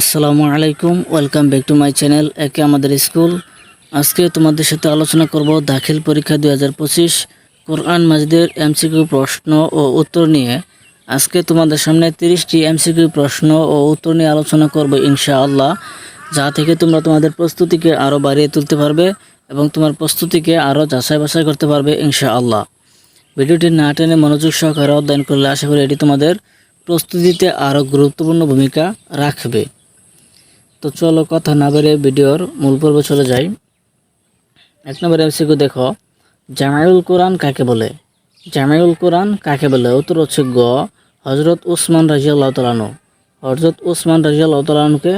আসসালামু আলাইকুম, welcome back to my channel একে আমাদের স্কুল। আজকে তোমাদের সাথে আলোচনা করব দাখিল পরীক্ষা দুই হাজার পঁচিশ কোরআন মাজিদের এমসিকিউ প্রশ্ন ও উত্তর নিয়ে। আজকে তোমাদের সামনে তিরিশটি এমসিকিউ প্রশ্ন ও উত্তর নিয়ে আলোচনা করব ইনশাআল্লাহ, যা থেকে তোমরা তোমাদের প্রস্তুতিকে আরও বাড়িয়ে তুলতে পারবে এবং তোমার প্রস্তুতিকে আরও যাচাই বাছাই করতে পারবে ইনশাআল্লাহ। ভিডিওটি না টেনে মনোযোগ সহকারে অধ্যয়ন করলে আশা করি এটি তোমাদের প্রস্তুতিতে আরও গুরুত্বপূর্ণ ভূমিকা রাখবে। তো চলো কথা না বেড়ে ভিডিওর মূল পর্বে চলে যাই। এক নম্বর এমসিকিউ দেখো, জামাইউল কোরআন কাকে বলে? জামাইউল কোরআন কাকে বলে? উত্তর হচ্ছে গ হজরত উসমান রাজিয়াল্লাহ তালানু হজরত উসমান রাজিয়াল্লাহ তালানুকে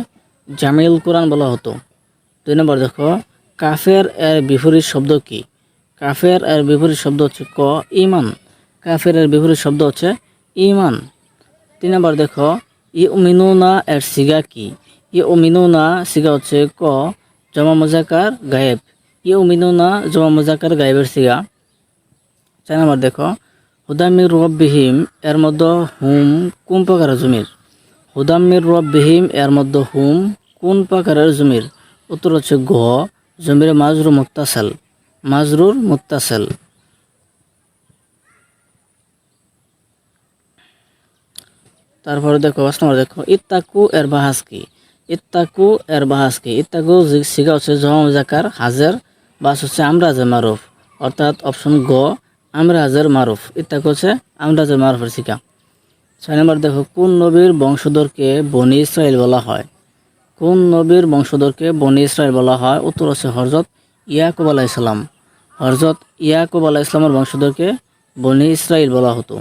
জামাইউল কোরআন বলা হতো। দুই নম্বর দেখো, কাফের এর বিপরীত শব্দ কি? কাফের এর বিপরীত শব্দ হচ্ছে ক ইমান কাফের এর বিপরীত শব্দ হচ্ছে ইমান তিন নম্বর দেখো ই মিনুনা এর সিগা কি? ই মিনুনা সিগা হচ্ছে ক জমা মজাকার গায়েব ই মিনুনা জমা মজাকার গায়েবের সিগা চার নম্বর দেখো হুদামির রব্বিহিম এর মধ্যে হুম কোন প্রকারের জমির হুদামির রব্বিহিম এর মধ্যে হুম কোন প্রকারের জমির উত্তর হচ্ছে গ জমির মাজরুর মুত্তাসাল মাজরুর মুত্তাসাল তারপরে দেখো পাঁচ নম্বর দেখো ইত্তাকু এর বাহাস কি ইত্তাকু এর বাহাস কি ইত্তাকু শিখা হচ্ছে জমা জাকার, হাজার, বাস হচ্ছে আমরাজের মারুফ। অর্থাৎ অপশন গ, আমরাজের মারুফ। ইত্তাকু হচ্ছে আমরাজের মারুফের শিখা। ছয় নম্বর, দেখো, কোন নবীর বংশধরকে বনি ইসরায়েল বলা হয়? কোন নবীর বংশধরকে বনি ইসরায়েল বলা হয়? উত্তর হচ্ছে হরজত ইয়াকুব আলাহ ইসলাম হরজত ইয়াকুব আলাহ ইসলামের বংশধরকে বনি ইসরায়েল বলা হতো।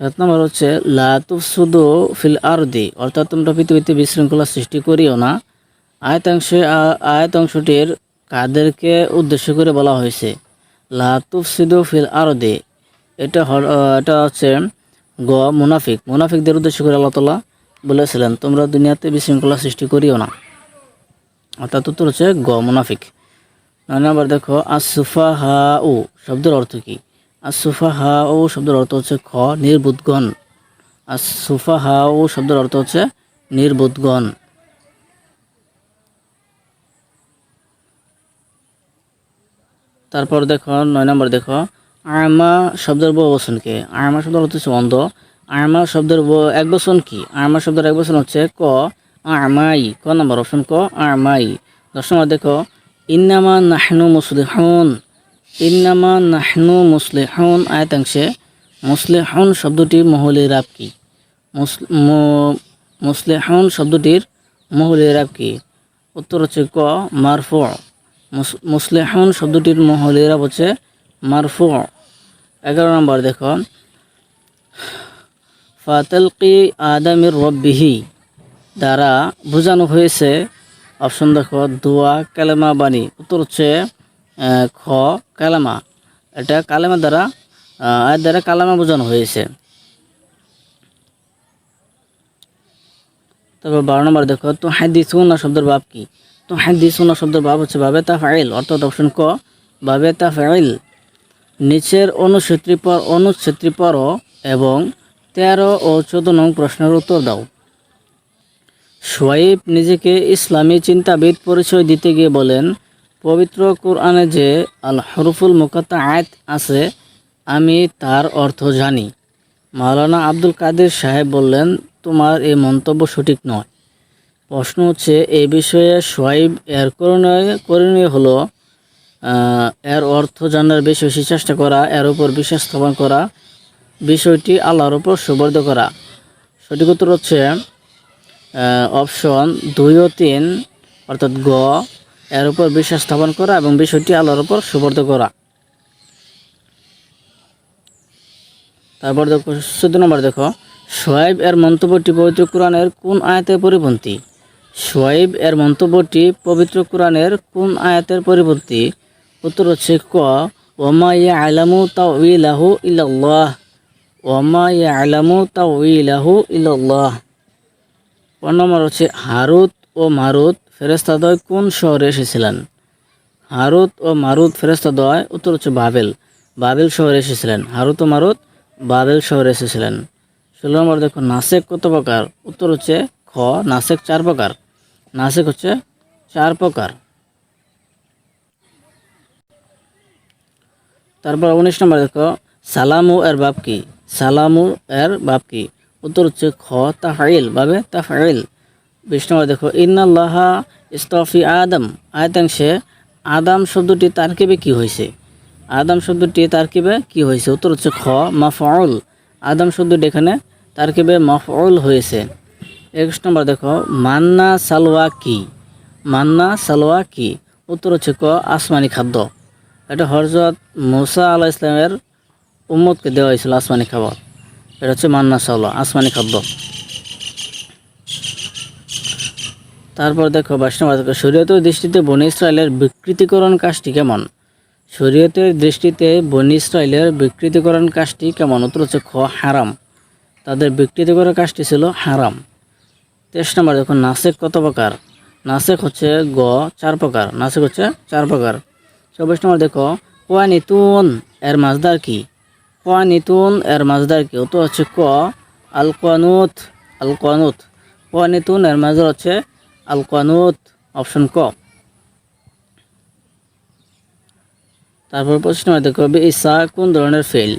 সাত নম্বর হচ্ছে লাতুফসুদু ফিল আরদি। অর্থাৎ তোমরা পৃথিবীতে বিশৃঙ্খলা সৃষ্টি করিও না। আয়তাংশে আয়তাংশটির কাদেরকে উদ্দেশ্য করে বলা হয়েছে লাতুফসিদু ফিল আর আরদি। এটা এটা হচ্ছে গ, মুনাফিক। মুনাফিকদের উদ্দেশ্য করে আল্লাহ তালা বলেছিলেন, তোমরা দুনিয়াতে বিশৃঙ্খলা সৃষ্টি করিও না। অর্থাৎ উত্তর হচ্ছে গ, মুনাফিক। নয় নম্বর দেখো আসুফা হা উ শব্দের অর্থ কী? আসুফা হা ও শব্দের অর্থ হচ্ছে খ নির্বুদগণ আসুফা হা ও শব্দের অর্থ হচ্ছে নির্বুদগণ তারপর দেখো, নয় নম্বর দেখো আয়মা শব্দের বহু বচন কি? আয়মা শব্দের অর্থ হচ্ছে অন্ধ। আয়মা শব্দের এক বচন কি? আয়মা শব্দের এক বচন হচ্ছে ক আমাই ক নম্বর অপশন ক আমাই দশ নম্বর দেখো, ইন্নামা নাহনু মুসলিহুন। ইন্নামা নাহনু মুসলিহুন আয়াতাংশে মুসলিহুন শব্দটির মহলের রাব কি? মুসলিহুন শব্দটির মহলের রাব কি? উত্তর হচ্ছে ক, মারফু। মুস- মুসলিহুন শব্দটির মহলের রাব হচ্ছে মারফু। এগারো নম্বর দেখো ফাতালকি আদামির রব্বিহি। দ্বারা বোঝানো হয়েছে, অপশন দেখো, দোয়া, কালেমা বাণী। উত্তর হচ্ছে খ কালেমা। এটা কালেমা দ্বারা আহ, এর দ্বারা কালেমা বোঝানো হয়েছে। তারপর বারো নম্বর দেখো তো হাদিসুনা শব্দের ভাব কি? তো হাদিসুনা শব্দের ভাব হচ্ছে বাবে তা ফাইল অর্থাৎ অপশন ক বাবে তা ফাইল নিচের অনুচ্ছেদটি পর অনুচ্ছেদটি পড়ো এবং তেরো ও চোদ্দ নং প্রশ্নের উত্তর দাও। সোয়াইব নিজেকে ইসলামী চিন্তাবিদ পরিচয় দিতে গিয়ে বলেন পবিত্র কোরআনে যে আল হরফুল মুকাত্তা আয়াত আছে, আমি তার অর্থ জানি। মাওলানা আব্দুল কাদের সাহেব বললেন, তোমার এই মন্তব্য সঠিক নয়। প্রশ্ন হচ্ছে এই বিষয়ে সোয়াইব এর করণীয় করণীয় হলো এর অর্থ জানার বেশি চেষ্টা করা, এর উপর বিশ্বাস স্থাপন করা, বিষয়টি আল্লাহর উপর সুবর্দ করা। সঠিক উত্তর হচ্ছে অপশন দুই ও তিন, অর্থাৎ গ। এর উপর বিশ্বাস স্থাপন করা এবং বিষয়টি আল্লাহর উপর সুবর্দ করা। তারপর দেখো, চোদ্দ নম্বর দেখো, সোয়াইব এর মন্তব্যটি পবিত্র কোরআনের কোন আয়াতের পরিপন্থী? সোয়াইব এর মন্তব্যটি পবিত্র কোরআনের কোন আয়াতের পরিপন্থী? উত্তর হচ্ছে ক, ওমা ইয়া আলামু তাউইলাহু ইল্লাল্লাহ। ওমা ইয়া আলামু তাউইলাহু ইল্লাল্লাহ। পনেরো নম্বর হচ্ছে, হারুত ও মারুত ফেরেস্তাদয় কোন শহরে এসেছিলেন? হারুত ও মারুত ফেরেস্তাদয় উত্তর হচ্ছে বাবেল। বাবেল শহরে এসেছিলেন। হারুত ও মারুত বাবেল শহরে এসেছিলেন। ষোলো নম্বর দেখো, নাসেক কত প্রকার? উত্তর হচ্ছে খ, নাসেক চার প্রকার। নাসেক হচ্ছে চার প্রকার। তারপর উনিশ নম্বর দেখো, সালামু এর বাপ কি? সালামু এর বাপ কি? উত্তর হচ্ছে খ, তাফাইল। বাবে তাফাইল। নম্বর দেখো, ইন্নাল্লাহা ইস্তফি আদম। আয়তাংশে আদাম শব্দটি তারকিবে কি হয়েছে আদাম শব্দটি তারকিবে কি হয়েছে উত্তর হচ্ছে খ, মাফউল। আদম শব্দটি এখানে তারকিবে মাফউল হয়েছে। একুশ নম্বর, দেখো, মান্না সালোয়া কি? মান্না সালোয়া কি? উত্তর হচ্ছে ক, আসমানি খাদ্য। এটা হরজত মুসা আলাহ ইসলামের উম্মতকে দেওয়া হয়েছিল, আসমানি খাবার। এটা হচ্ছে মান্না সালোয়া আসমানি খাদ্য। তারপর দেখো বাইশ নম্বর শরীয়তের দৃষ্টিতে বনি ইসরায়েলের বিকৃতিকরণ কাজটি কেমন? শরীয়তের দৃষ্টিতে বনি ইসরায়েলের বিকৃতিকরণ কাজটি কেমন? উত্তর হচ্ছে খ, হারাম। তাদের বিকৃতিকরণ কাজটি ছিল হারাম। তেইশ নম্বর, দেখো নাসেক কত প্রকার? নাসেক হচ্ছে গ, চার প্রকার। নাসেক হচ্ছে চার প্রকার। চব্বিশ নম্বর, দেখো কোয়া নিতুন এর মাজদার কি? কোয়া নিতুন এর মাজদার কি? উত্তর হচ্ছে ক আল কানুত আল কোয়া নিতুন এর মাজদার হচ্ছে আল কানুত অপশন ক। তারপর প্রশ্ন দেখো বি ইসা কোন ধরনের ফেল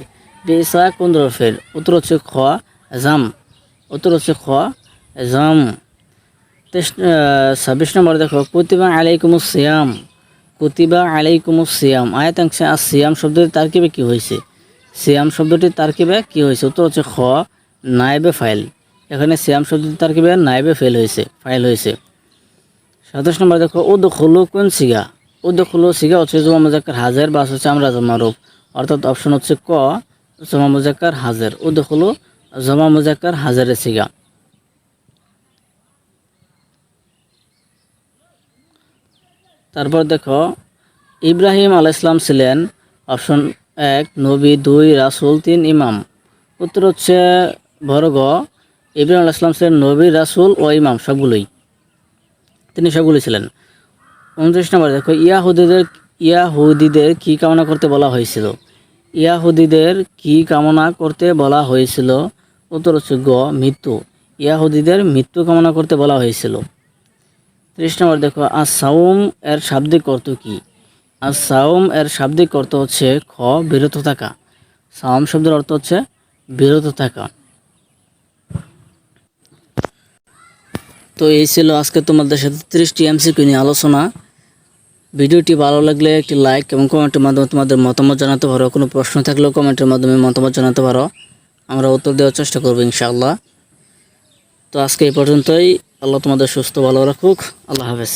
বি ইসা কোন ধরনের ফেল উত্তর হচ্ছে খ, জাম। উত্তর হচ্ছে খ, জাম। ছাব্বিশ নম্বর দেখো, কুতিবা আলাইকুমুস সিয়াম। কুতিবা আলাইকুমুস সিয়াম। আয়াতাংশে আর সিয়াম শব্দটি তারকিবে কি হয়েছে? সিয়াম শব্দটি তারকিবে কি হয়েছে? উত্তর হচ্ছে খ নাইবে ফাইল। এখানে সিয়াম শব্দটি তারকিবে নাইবে ফেল হয়েছে, ফাইল হয়েছে। সাতাশ নম্বর দেখো উদ খুলু কোন সিগা? উদ খুলু সিগা হচ্ছে জমা মুজাক্কার হাজার বাস হচ্ছে আমরা জমারূপ অর্থাৎ অপশন হচ্ছে ক, জমা মুজাক্কার হাজার। উদ খুলু জমা মুজাক্কার হাজারের সিগা। তারপর দেখো, ইব্রাহিম আল ইসলাম ছিলেন অপশন এক, নবী দুই, রাসুল তিন, ইমাম। উত্তর হচ্ছে বর্গ ইব্রাহিম আল ইসলাম ছিলেন নবী, রাসুল ও ইমাম সবগুলোই। তিনি সবগুলি ছিলেন উনত্রিশ নম্বর দেখো, ইয়াহুদিদের ইয়াহুদিদের কি কামনা করতে বলা হয়েছিল? ইয়াহুদিদের কি কামনা করতে বলা হয়েছিল? উত্তর হচ্ছে গ, মৃত্যু। ইয়াহুদিদের মৃত্যু কামনা করতে বলা হয়েছিল। ত্রিশ নম্বর দেখো আর সাউম এর শাব্দিক অর্থ কি? আর সাউম এর শাব্দিক অর্থ হচ্ছে খ, বিরত থাকা। সাওম শব্দের অর্থ হচ্ছে বিরত থাকা। তো এই ছিল আজকে তোমাদের সাথে ত্রিশটি এমসিকিউ নিয়ে আলোচনা। ভিডিওটি ভালো লাগলে একটি লাইক এবং কমেন্টের মাধ্যমে তোমাদের মতামত জানাতে পারো। কোনো প্রশ্ন থাকলেও কমেন্টের মাধ্যমে মতামত জানাতে পারো। আমরা উত্তর দেওয়ার চেষ্টা করব ইনশাআল্লাহ। তো আজকে এই পর্যন্তই। আল্লাহ তোমাদের সুস্থ, ভালো রাখুক। আল্লাহ হাফেজ।